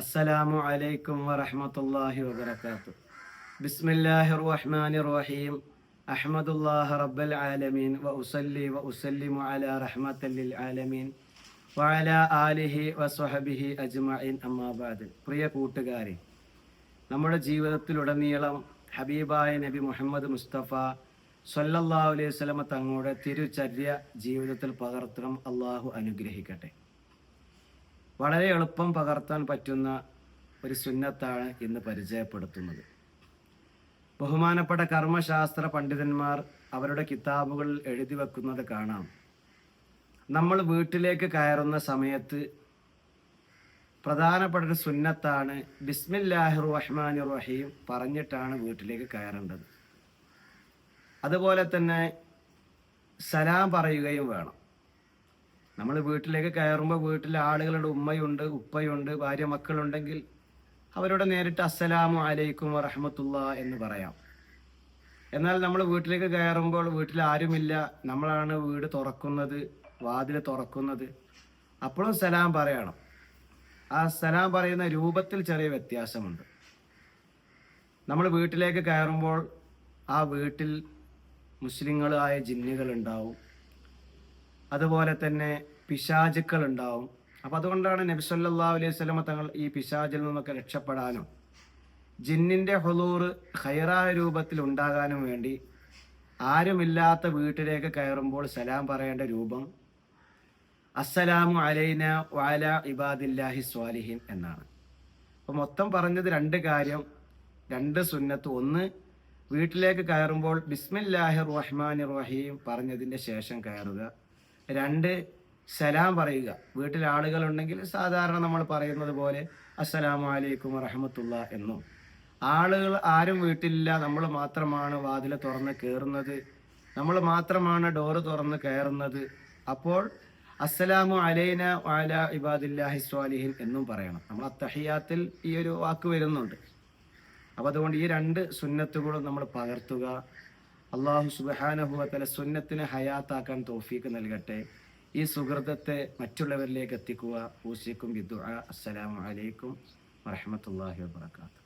അസ്സലാമു അലൈക്കും വറഹമത്തല്ലാഹി വബർക്കാത്തു ബിസ്മില്ലാഹി റഹ്മാൻ റഹീം അഹമ്മദുല്ലാഹ് റബ്ബൽ ആലമീൻ. വ ഉസല്ലി വ ഉസല്ലിമു അല റഹ്മത്തല്ലിൽ ആലമീൻ. വഅല ആലിഹി വസ്വഹബിഹി അജ്മഈൻ. അമ്മാബാദ് പ്രിയ കൂട്ടുകാരെ നമ്മുടെ ജീവിതത്തിലുടനീളം ഹബീബായ നബി മുഹമ്മദ് മുസ്തഫ സല്ലല്ലാഹു അലൈഹി വസല്ലമ തങ്ങളുടെ തിരുചര്യ ജീവിതത്തിൽ പകർത്തണം അള്ളാഹു അനുഗ്രഹിക്കട്ടെ. വളരെ എളുപ്പം പകർത്താൻ പറ്റുന്ന ഒരു സുന്നത്താണ് ഇന്ന് പരിചയപ്പെടുത്തുന്നത്. ബഹുമാനപ്പെട്ട കർമ്മശാസ്ത്ര പണ്ഡിതന്മാർ അവരുടെ കിതാബുകളിൽ എഴുതി വെക്കുന്നത് കാണാം. നമ്മൾ വീട്ടിലേക്ക് കയറുന്ന സമയത്ത് പ്രധാനപ്പെട്ട ഒരു സുന്നത്താണ് ബിസ്മില്ലാഹിർ റഹ്മാൻ റഹീം പറഞ്ഞിട്ടാണ് വീട്ടിലേക്ക് കയറേണ്ടത്. അതുപോലെ തന്നെ സലാം പറയുകയും വേണം. നമ്മൾ വീട്ടിലേക്ക് കയറുമ്പോൾ വീട്ടിലെ ആളുകളുടെ ഉമ്മയുണ്ട് ഉപ്പയുണ്ട് ഭാര്യ മക്കളുണ്ടെങ്കിൽ അവരോട് നേരിട്ട് അസ്സലാമു അലൈക്കും വറഹമത്തുള്ള എന്ന് പറയാം. എന്നാൽ നമ്മൾ വീട്ടിലേക്ക് കയറുമ്പോൾ വീട്ടിൽ ആരുമില്ല. നമ്മളാണ് വീട് തുറക്കുന്നത് വാതിൽ തുറക്കുന്നത്. അപ്പോഴും സലാം പറയണം. ആ സലാം പറയുന്ന രൂപത്തിൽ ചെറിയ വ്യത്യാസമുണ്ട്. നമ്മൾ വീട്ടിലേക്ക് കയറുമ്പോൾ ആ വീട്ടിൽ മുസ്ലിങ്ങളായ ജിന്നുകൾ ഉണ്ടാവും. അതുപോലെ തന്നെ പിശാചുക്കൾ ഉണ്ടാവും അപ്പം അതുകൊണ്ടാണ് നബി സല്ലല്ലാഹു അലൈഹി സ്വലമ തങ്ങൾ ഈ പിശാചിൽ നിന്നൊക്കെ രക്ഷപ്പെടാനും ജിന്നിന്റെ ഹൊലൂർ ഹൈറായ രൂപത്തിൽ ഉണ്ടാകാനും വേണ്ടി ആരുമില്ലാത്ത വീട്ടിലേക്ക് കയറുമ്പോൾ സലാം പറയേണ്ട രൂപം അസ്സലാമു അലൈന വാല ഇബാദില്ലാഹി സ്വാലിഹിൻ എന്നാണ്. അപ്പോൾ മൊത്തം പറഞ്ഞത് രണ്ട് കാര്യം രണ്ട് സുന്നത്ത്. ഒന്ന് വീട്ടിലേക്ക് കയറുമ്പോൾ ബിസ്മില്ലാഹി റഹ്മാൻ റഹീം പറഞ്ഞതിന്റെ ശേഷം കയറുക. രണ്ട് സലാം പറയുക. വീട്ടിൽ ആളുകളുണ്ടെങ്കിൽ സാധാരണ നമ്മൾ പറയുന്നത് പോലെ അസ്സലാമു അലൈക്കും വറഹമത്തുള്ള എന്നും. ആളുകൾ ആരും വീട്ടിലില്ല നമ്മൾ മാത്രമാണ് വാതിൽ തുറന്ന് കയറുന്നത് നമ്മൾ മാത്രമാണ് ഡോറ് തുറന്ന് കയറുന്നത്. അപ്പോൾ അസ്സലാമു അലൈന വാല ഇബാദില്ലാഹി സ്വാലിഹിൻ എന്നും പറയണം. നമ്മൾ അത്തഹിയാത്തിൽ ഈ ഒരു വാക്ക് വരുന്നുണ്ട്. അപ്പം അതുകൊണ്ട് ഈ രണ്ട് സുന്നത്തുകളും നമ്മൾ പകർത്തുക. അള്ളാഹു സുബാനഹുവത്തല സുന്നത്തിനെ ഹയാത്താക്കാൻ തോഫീക്ക് നൽകട്ടെ. ഈ സുഹൃത്തെ മറ്റുള്ളവരിലേക്ക് എത്തിക്കുക. ഊസിക്കും വിദ്വ അസ്സലാമലൈക്കും വറഹമത്തല്ലാഹി വാത്തു